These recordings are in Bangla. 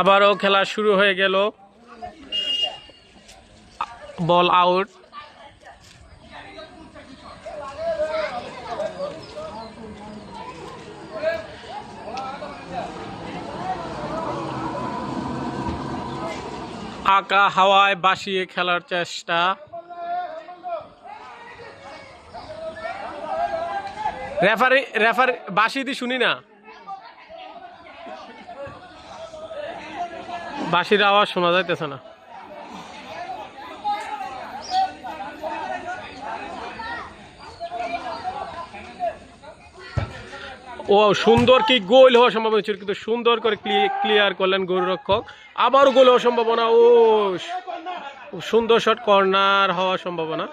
আবারও খেলা শুরু হয়ে গেল। Ball out. আঁকা হাওয়ায় বাসিয়ে খেলার চেষ্টা। রেফারি রেফারি বাসি দি শুনি না? বাঁশির আওয়াজ শোনা যাইতেছে না। ও, সুন্দর কি গোল হওয়ার সম্ভাবনা ছিল, কিন্তু সুন্দর করে ক্লিয়ার করলেন গোলরক্ষক। আবারও গোল হওয়ার সম্ভাবনা, ও, সুন্দর শট কর্নার হওয়ার সম্ভাবনা।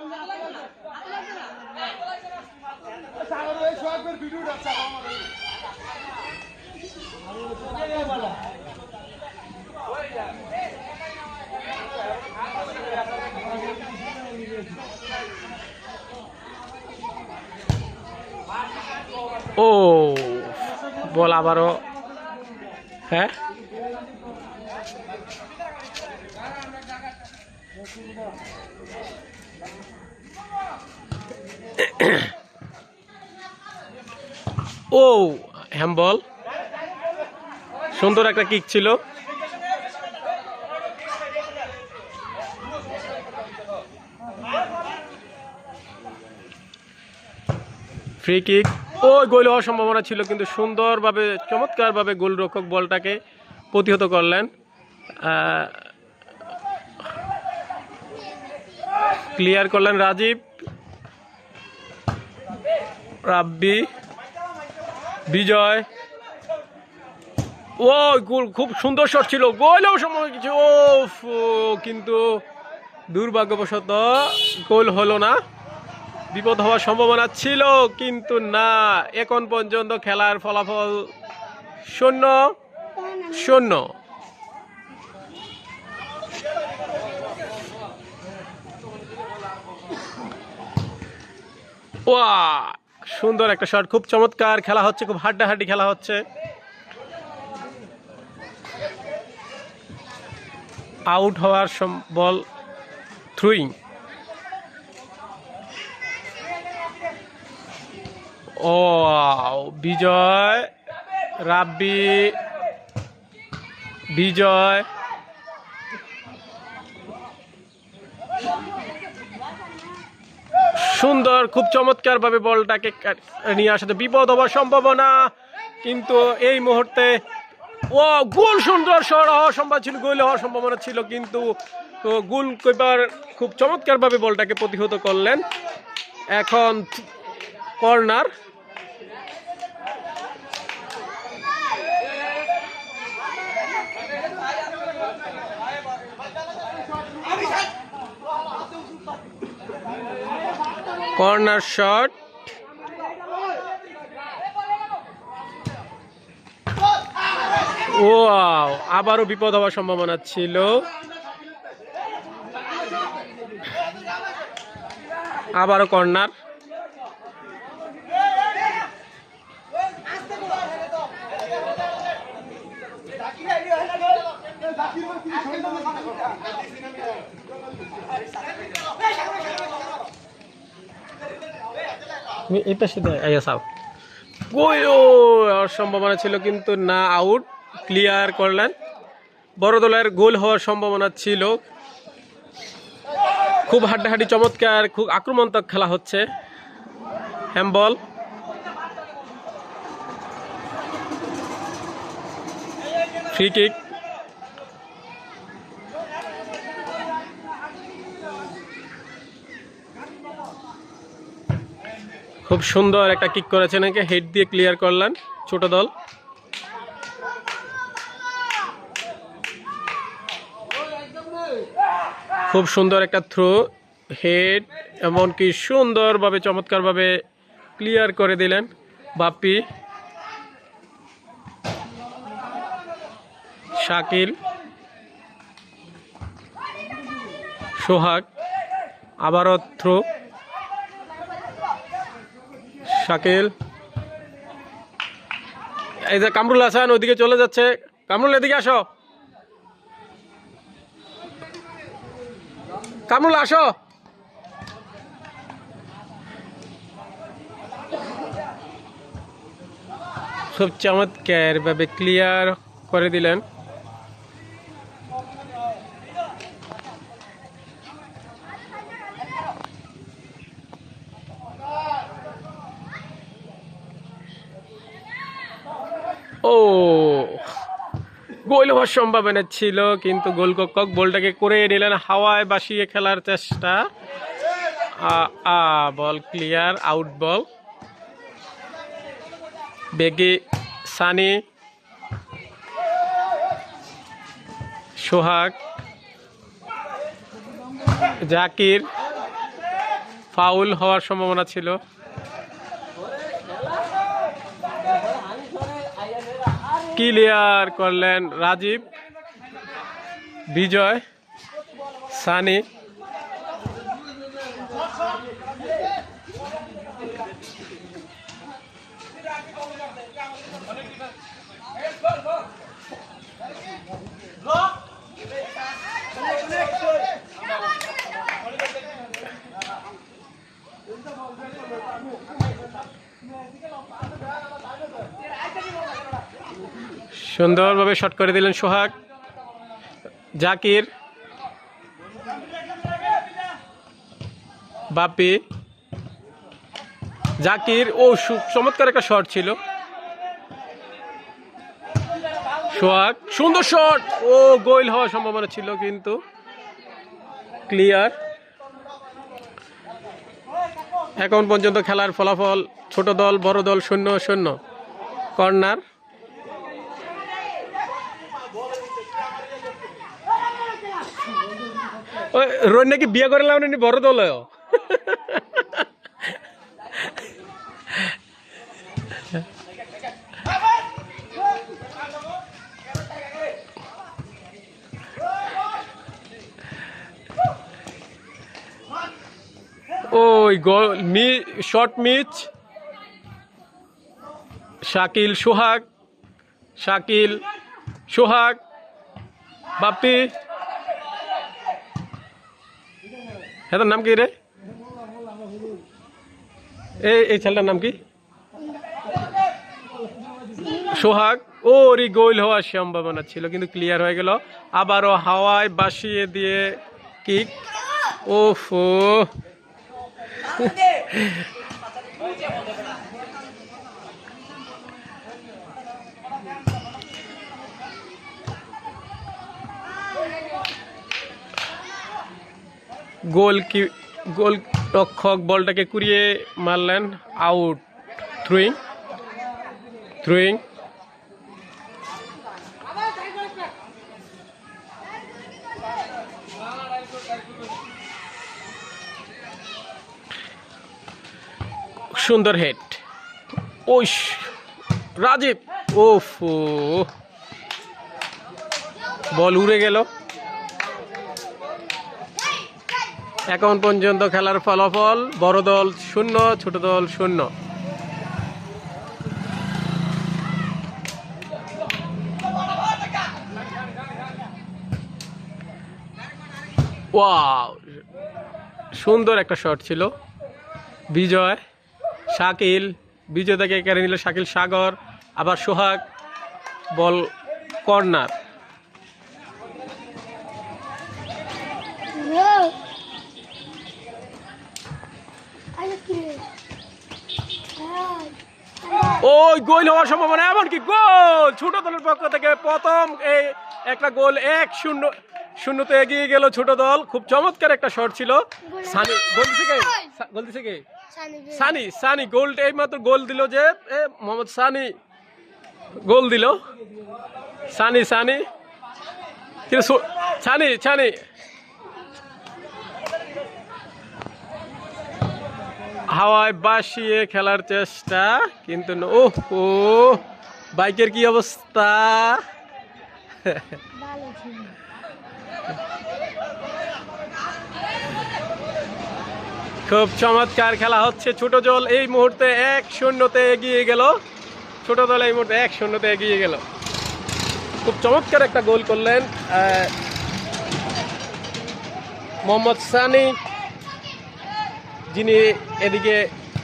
ও বল আবারও। হ্যাঁ? ও হ্যাম্বল সুন্দর একটা কিক ছিল। ফ্রি কিক ও গোল হওয়ার সম্ভাবনা ছিল, কিন্তু সুন্দরভাবে, চমৎকারভাবে গোলরক্ষক বলটাকে প্রতিহত করলেন। ক্লিয়ার করলেন রাজীব। রাব্বি। বিজয়। ও গোল, খুব সুন্দর শট ছিল। গোলেও সময় কিছু। ও কিন্তু দুর্ভাগ্যবশত গোল হলো না। বিপদ হওয়ার সম্ভাবনা ছিল, কিন্তু না। এখন পর্যন্ত খেলার ফলাফল শূন্য। শূন্য। সুন্দর একটা শট, খুব চমৎকার খেলা হচ্ছে, খুব হাড্ডাহাড্ডি খেলা হচ্ছে। আউট হওয়ার বল থ্রুইং। ও বিজয়, রাব্বি, বিজয়। সুন্দর, খুব চমৎকার ভাবে বলটাকে নিয়ে আসাতে বিপদ হওয়ার সম্ভাবনা, কিন্তু এই মুহূর্তে, ও, গোল সুন্দর শট হওয়ার সম্ভব ছিল, গোল হওয়ার সম্ভাবনা ছিল, কিন্তু গোল কিপার খুব চমৎকার ভাবে বলটাকে প্রতিহত করলেন। এখন, কর্নার। Corner shot. ও আবারও বিপদ হওয়ার সম্ভাবনা ছিল। আবারও কর্নার। ও সম্ভাবনা ছিল কিন্তু না আউট ক্লিয়ার করলেন। বড় দলের গোল হওয়ার সম্ভাবনা ছিল। খুব হাড্ডাহাড্ডি চমৎকার, খুব আক্রমণাত্মক খেলা হচ্ছে। হ্যাম্বল ফ্রি কিক খুব সুন্দর একটা কিক করেছেন একে হেড দিয়ে ক্লিয়ার করলেন ছোট দল। খুব সুন্দর একটা থ্রো হেড এমনকি সুন্দরভাবে, চমৎকারভাবে ক্লিয়ার করে দিলেন বাপ্পি। শাকিল। সোহাগ। আবারও থ্রো শাকিল। এই যে কামরুল হাসান ওইদিকে চলে যাচ্ছে। কামরুল, এদিকে আসো। কামরুল, আসো। সব চমৎকারভাবে ক্লিয়ার করে দিলেন। সম্ভাবনা ছিল, কিন্তু গোলকক্ষক বলটাকে করে নিলেন হাওয়ায় বাসিয়ে খেলার চেষ্টা। আ বল ক্লিয়ার আউট বল বেগে, সানি, সোহাগ, জাকির, ফাউল হওয়ার সম্ভাবনা ছিল। ক্লিয়ার করলেন রাজীব বিজয় সানি। সুন্দরভাবে শট করে দিলেন সোহাগ। জাকির। বাপি জাকির, ও চমৎকার একটা শট ছিল। সোহাগ, সুন্দর শট ও, গোল হওয়ার সম্ভাবনা ছিল কিন্তু। ক্লিয়ার এখন পর্যন্ত খেলার ফলাফল ছোট দল, বড় দল শূন্য শূন্য। কর্নার। ওই রোজ নাকি বিয়ে করে লাভ নি বড় দল ওই গোল মি শর্ট মিচ, শাকিল, সোহাগ শাকিল, সোহাগ, বাপ্পি। হ্যাঁ নাম কি রে? এই এই ছেলেটার নাম কি? সোহাগ। ওরই গোল হওয়ার সম্ভাবনা ছিল, কিন্তু ক্লিয়ার হয়ে গেল। আবারও হাওয়ায় বাসিয়ে দিয়ে কিক ওফো। গোল কি, গোল রক্ষক বলটাকে কুড়িয়ে মারলেন আউট থ্রুইং থ্রুইং সুন্দর হেড ওই রাজীব, ওফ বল উড়ে গেল। এখন পর্যন্ত খেলার ফলাফল বড় দল শূন্য, ছোট দল শূন্য। ওয়াও, সুন্দর একটা শট ছিল। বিজয়, শাকিল, বিজয় থেকে কেড়ে নিল শাকিল সাগর, আবার সোহাগ, বল কর্নার। ওই গোল হওয়ার সম্ভাবনা, এমনকি গোল! ছোট দলের পক্ষ থেকে প্রথম এই একটা গোল এক শূন্য, শূন্যতে এগিয়ে গেল ছোট দল। খুব চমৎকার একটা শট ছিল। সানি, গোল দিছে কে? গোল দিছে কে? সানি সানি গোলটা এই মাত্র গোল দিল যে মোহাম্মদ সানি গোল দিল। সানি সানি। কিন্তু সানি সানি হাওয়ায় বাসিয়ে খেলার চেষ্টা, কিন্তু ওহ, ও, বাইকের কি অবস্থা? খুব চমৎকার খেলা হচ্ছে ছোট দল এই মুহূর্তে এক শূন্যতে এগিয়ে গেল। ছোট দল এই মুহূর্তে এক শূন্যতে এগিয়ে গেল। খুব চমৎকার একটা গোল করলেন মোহাম্মদ সানি। যিনি এদিকে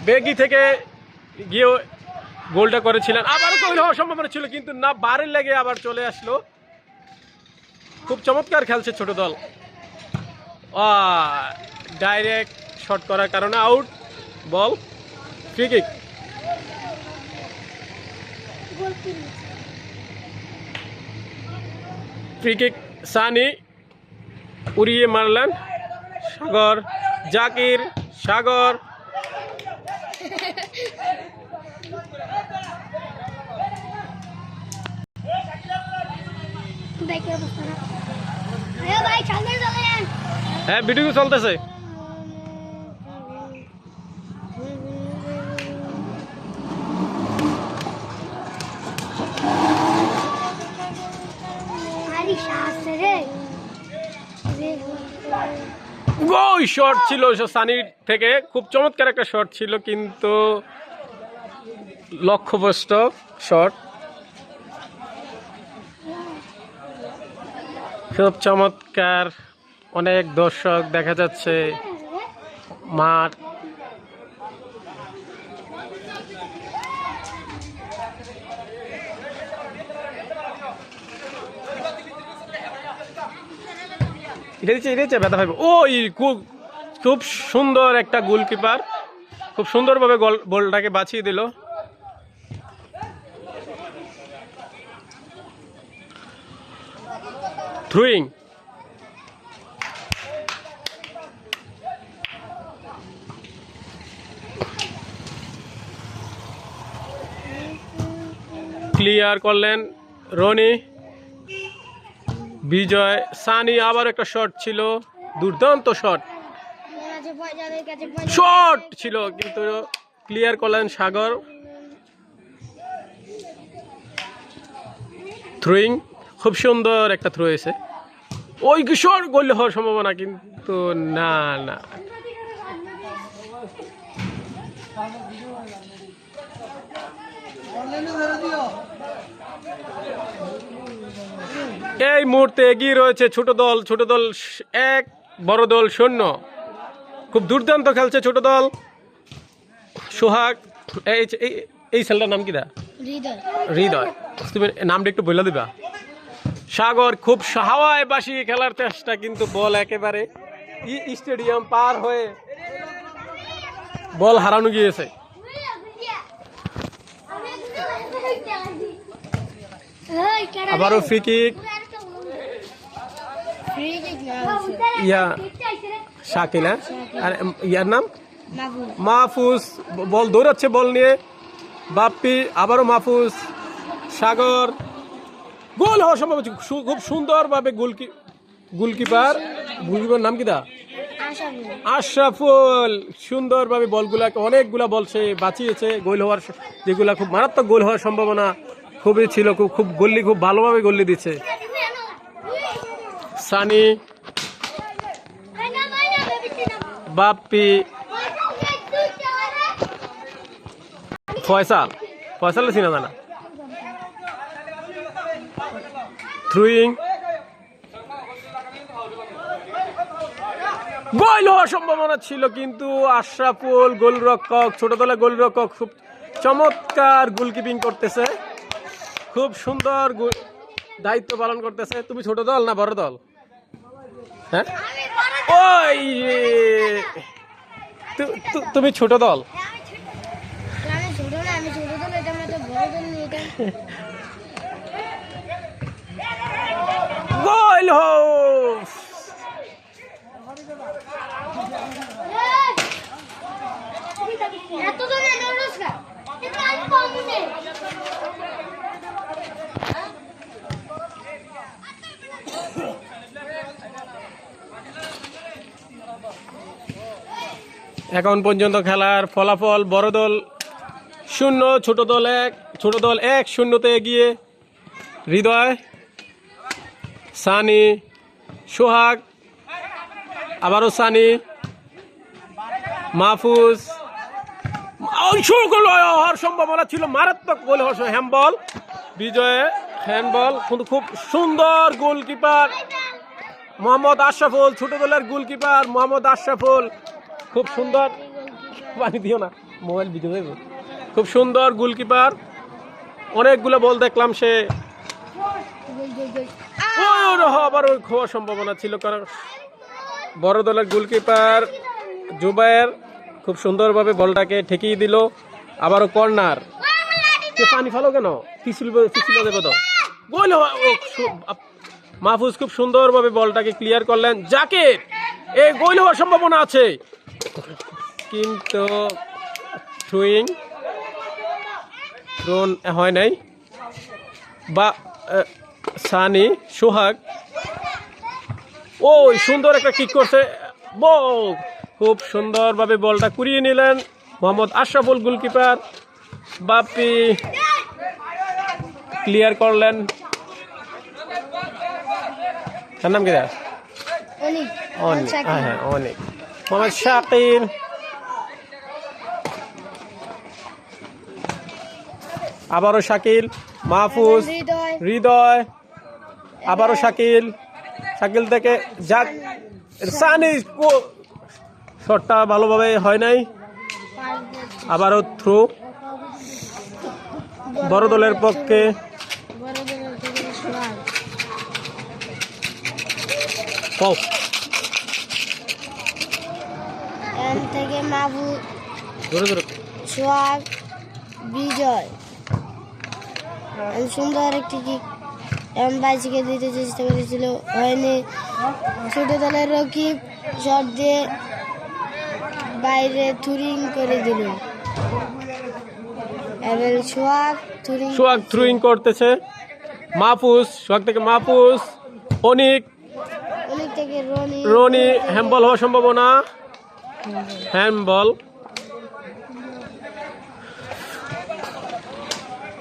বেগি থেকে গিয়ে গোলটা করেছিলেন। আবারও গোল হওয়ার সম্ভাবনা ছিল, কিন্তু না, বারের লেগে আবার চলে আসলো। খুব চমৎকার খেলছে ছোট দল। ডাইরেক্ট শট করার কারণে out ball free kick Sunny উড়িয়ে মারলেন। সাগর, জাকির সাগর। হ্যাঁ ভিডিও চলতেছে। ওই শট ছিল সে সানির থেকে। খুব চমৎকার একটা শট ছিল কিন্তু লক্ষ্যভ্রষ্ট শট খুব চমৎকার অনেক দর্শক দেখা যাচ্ছে মাঠ। খুব খুব সুন্দর একটা গোলকিপার। খুব সুন্দরভাবে গোল, বলটাকে বাঁচিয়ে দিল। থ্রুইং ক্লিয়ার করলেন রনি। বিজয় সানি আবার একটা শট ছিল। দুর্দান্ত শট শট ছিল, কিন্তু ক্লিয়ার করলেন সাগর। থ্রোয়িং খুব সুন্দর একটা থ্রো এসে ওই কিশোর গোল হওয়ার সম্ভাবনা কিন্তু না না। এই মুহূর্তে এগিয়ে রয়েছে ছোট দল ছোট দল এক, বড় দল শূন্য। খুব দুর্দান্ত খেলছে ছোট দল। সোহাগ এই ছেলেটার নাম কি দা? হৃদয়। তুমি নামটা একটু বলে দিবা। সাগর খুব হাওয়ায় বাসিয়ে খেলার চেষ্টা কিন্তু বল একেবারে ই- স্টেডিয়াম পার হয়ে বল হারানো গিয়েছে। আবারও ফ্রি কিক ইয়া। শাকিলা আর ইয়ার নাম? মাহফুজ। বল, দৌড়াচ্ছে বল নিয়ে। বাপ্পি, আবারও মাহফুজ। সাগর। গোল হওয়ার সম্ভব। সু- খুব সুন্দরভাবে গোলকি, গোলকিপার। গোলকিপার নাম কি দা আশরাফুল। সুন্দরভাবে বলগুলাকে অনেকগুলা বল সে বাঁচিয়েছে। গোল হওয়ার যেগুলা খুব মারাত্মক গোল হওয়ার সম্ভাবনা খুবই ছিল। খুব খুব গল্লি, খুব ভালোভাবে গল্লি দিচ্ছে। সানি। বাপ্পি ফয়সাল। ফয়সাল চিনা জানা? থ্রুইং গোল হওয়ার সম্ভাবনা ছিল কিন্তু আশরাফুল গোলরক্ষক ছোট দলের গোলরক্ষক খুব চমৎকার গোলকিপিং করতেছে। খুব সুন্দর দায়িত্ব পালন করতেছে। তুমি ছোট দল না বড় দল? হ্যাঁ? তুমি ছোট দল আমি ছোট না আমি ছোট দল এটা আমরা তো বড় দল নিয়ে এটা গোল হো এত দূরে দৌড়স না এটা আমি কম নেই এখন পর্যন্ত খেলার ফলাফল বড় দল শূন্য, ছোট দল এক, ছোট দল এক, শূন্যতে এগিয়ে হৃদয়, সানি, সোহাগ, আবারও সানি, মাহফুজ হওয়ার সম্ভাবনা ছিল মারাত্মক গোল হওয়ার হ্যান্ডবল, বিজয়ে হ্যান্ডবল, কিন্তু খুব সুন্দর গোলকিপার মোহাম্মদ আশরাফুল, ছোট দলের গোলকিপার মোহাম্মদ আশরাফুল। খুব সুন্দর পানি দিও না, মোবাইল ভিডিও দেব খুব সুন্দর গোলকিপার। অনেকগুলো বল দেখলাম সে। আবার ওই খোয়ার সম্ভাবনা ছিল কারণ বড় দলের গোলকিপার জুবায়ের খুব সুন্দরভাবে বলটাকে ঠেকিয়ে দিল। আবারও কর্নার। কে পানি ফালো কেন? পিছিল পিছিল দেবো তো। গোল মাহফুজ খুব সুন্দরভাবে বলটাকে ক্লিয়ার করলেন। যাকে এই গোল হওয়ার সম্ভাবনা আছে। কিন্তু থ্রোয়িং থ্রোন হয় নাই। বা সানি সোহাগ। ওই সুন্দর একটা কিক করছে। বল! খুব সুন্দরভাবে বলটা কুড়িয়ে নিলেন মোহাম্মদ আশরাফুল গোলকিপার। বাপি ক্লিয়ার করলেন। তার নাম কি অনেক। অনেক হ্যাঁ হ্যাঁ অনেক। মোহাম্মদ শাকির আবারও শাকিল মাহফুজ হৃদয়। আবারও শাকিল। শাকিল থেকে যাক সানি শটটা ভালোভাবে হয় নাই। আবারও থ্রু। বড় দলের পক্ষে। দলের থেকে ধরে সোহাগ বিজয়। সুন্দর একটি কিক এম বাইশকে দিতে চেষ্টা করেছিল হয়নি। ছোট দলের রকিব শট দিয়ে বাইরে থুরিং করে দিল। এবার সোহাগ থুরিং সোহাগ থ্রুইং করতেছে। মাহফুজ সোহাগ থেকে মাহফুজ অনিক। অনেক থেকে রনি। রনি হ্যাম্বল হওয়ার সম্ভাবনা। হ্যাম্বল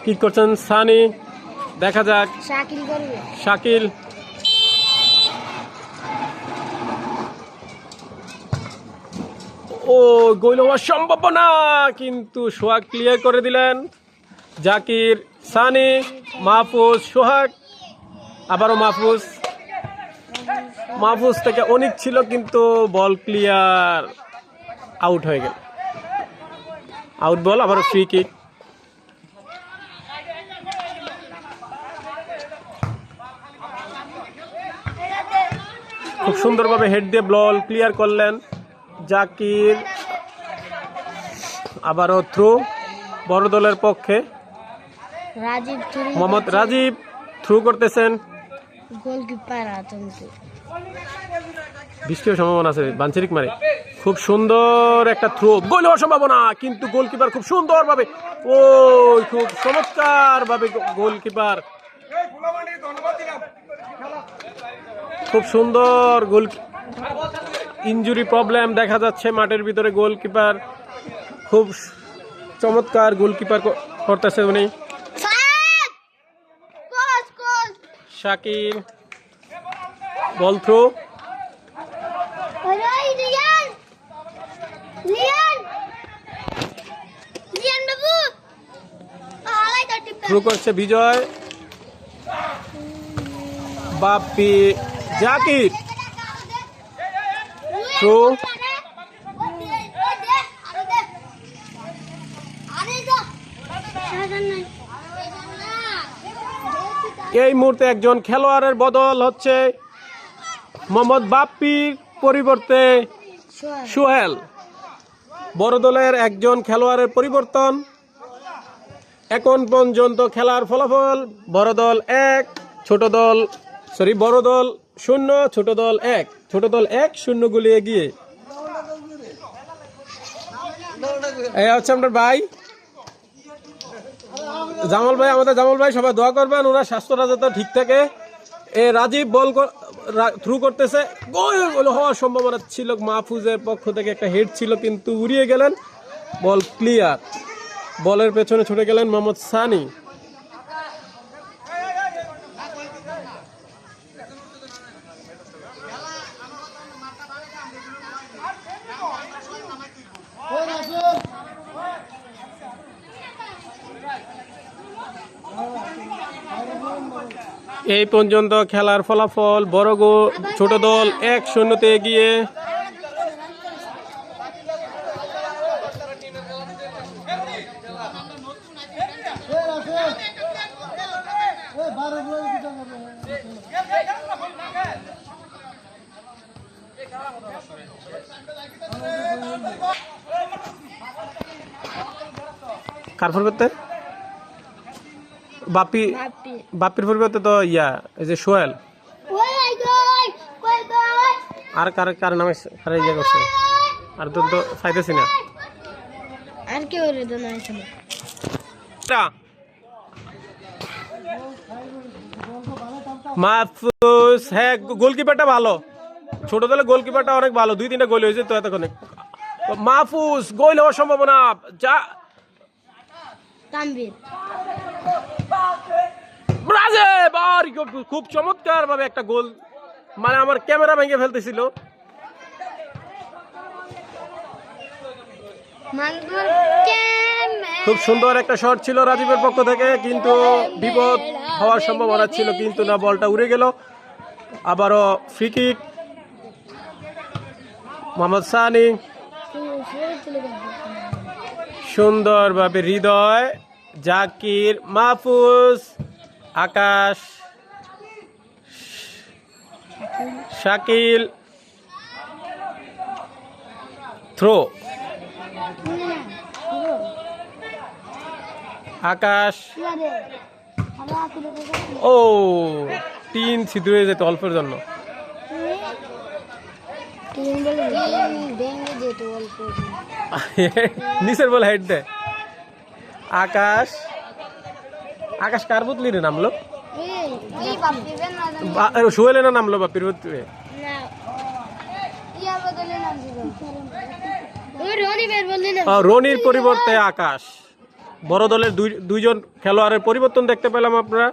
কি করছেন সানি? দেখা যাক। শাকিল শাকিল। ও গোল হওয়ার সম্ভাবনা কিন্তু সোহাগ ক্লিয়ার করে দিলেন। জাকির সানি মাহফুজ সোহাগ আবারও মাহফুজ। মাহফুজ থেকে অনেক ছিল কিন্তু বল ক্লিয়ার আউট হয়ে গেল। আউট বল আবার ফ্রি কিক খুব সুন্দরভাবে হেড দিয়ে বল ক্লিয়ার করলেন। জাকির আবারও থ্রু বড় দলের পক্ষে। রাজীব মোহাম্মদ রাজীব থ্রু করতেছেন। বৃষ্টির সম্ভাবনা আছে বাঞ্চেরিক মারে খুব সুন্দর একটা থ্রো গোল হওয়ার সম্ভাবনা, কিন্তু গোলকিপার খুব সুন্দরভাবে ও খুব চমৎকার ভাবে গোলকিপার। খুব সুন্দর গোল ইনজুরি প্রবলেম দেখা যাচ্ছে মাঠের ভিতরে গোলকিপার। খুব চমৎকার গোলকিপার করতেছে উনি। শাকির বল থ্রো থ্রু করছে বিজয়। বাপি জাকির। থ্রু এই মুহূর্তে একজন খেলোয়াড়ের বদল হচ্ছে মোহাম্মদ বাপ্পির পরিবর্তে সোহেল। বড় দলের একজন খেলোয়াড়ের পরিবর্তন। এখন পর্যন্ত খেলার ফলাফল বড় দল এক, ছোট দল সরি বড় দল শূন্য, ছোট দল এক। ছোট দল এক শূন্য গুলি এগিয়ে হচ্ছে আপনার ভাই। জামাল ভাই, আমাদের জামাল ভাই, সবাই দোয়া করবেন, ওনার স্বাস্থ্যটা যাতে ঠিক থাকে। এ রাজীব বল থ্রু করতেছে। গোল হওয়ার সম্ভাবনা ছিল, মাহফুজের পক্ষ থেকে একটা হেড ছিল, কিন্তু উড়িয়ে গেলেন। বল ক্লিয়ার বলের পেছনে ছুটে গেলেন মোহাম্মদ সানি। এই পর্যন্ত খেলার ফলাফল বড় গো ছোট দল এক শূন্যতে এগিয়ে। কার বাপি বাপি বাপির পরিবর্তে তো ইয়া এই যে সোহেল। আর কার কার নামে কার ইয়ে করছে? আর তো তো পাইতেছি না। আর কেউ রে তো নাই মাহফুজ হ্যাঁ গোলকিপারটা ভালো। ছোট দলে গোলকিপারটা অনেক ভালো। দুই তিনটা গোল হয়েছে তো এতক্ষণে। মাহফুজ গোল হওয়ার সম্ভাবনা। যা তানভীর। খুব- খুব চমৎকার ভাবে একটা গোল। মানে আমার ক্যামেরা ভেঙে ফেলতেছিল। খুব সুন্দর একটা শট ছিল রাজীবের পক্ষ থেকে কিন্তু বিপদ হওয়ার সম্ভাবনা ছিল কিন্তু না বলটা উড়ে গেল। আবারও ফ্রি কিক মোহাম্মদ সানি। সুন্দরভাবে হৃদয় জাকির মাহফুজ। আকাশ। শাকিল। থ্রো। আকাশ। ও তিন ছিদ্র হয়ে যেত অল্পের জন্য। অল্প নিচের বলে হেড দে। আকাশ। আকাশ কার বুতলি রে নামলো? সোহেলে না নামলো বাপির আহ, রনির পরিবর্তে আকাশ। বড় দলের দুই দুইজন খেলোয়াড়ের পরিবর্তন দেখতে পেলাম আপনারা।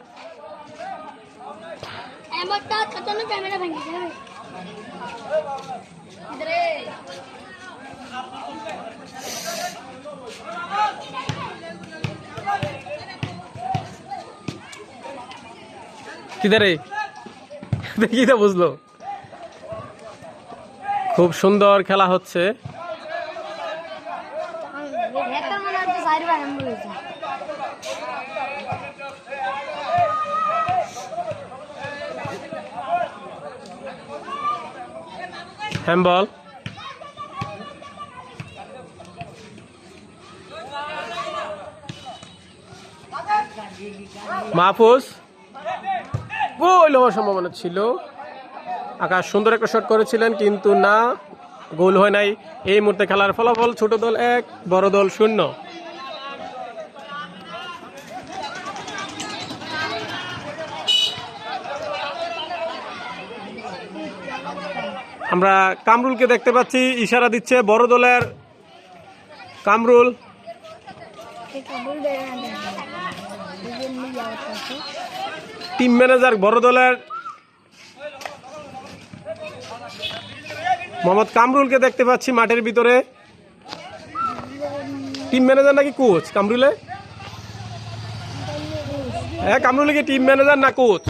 কিদারে? দেখি তো বুঝলো। খুব সুন্দর খেলা হচ্ছে। হ্যাম্বল মাহফুজ। গোল হওয়ার সম্ভাবনা ছিল। আকাশ সুন্দর একটা শট করেছিলেন, কিন্তু না, গোল হয় নাই। এই মুহূর্তে খেলার ফলাফল ছোট দল এক, বড় দল শূন্য। আমরা কামরুলকে দেখতে পাচ্ছি, ইশারা দিচ্ছে বড় দলের কামরুল। টিম ম্যানেজার বড় দলের মোহাম্মদ কামরুলকে দেখতে পাচ্ছি মাঠের ভিতরে। টিম ম্যানেজার নাকি কোচ কামরুলে? হ্যাঁ কামরুলে কি টিম ম্যানেজার না কোচ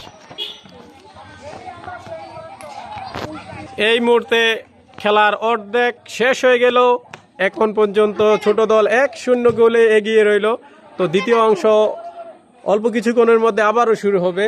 এই মুহূর্তে খেলার অর্ধেক শেষ হয়ে গেল। এখন পর্যন্ত ছোট দল এক শূন্য গোলে এগিয়ে রইল। তো দ্বিতীয় অংশ অল্প কিছুক্ষণের মধ্যে আবারও শুরু হবে।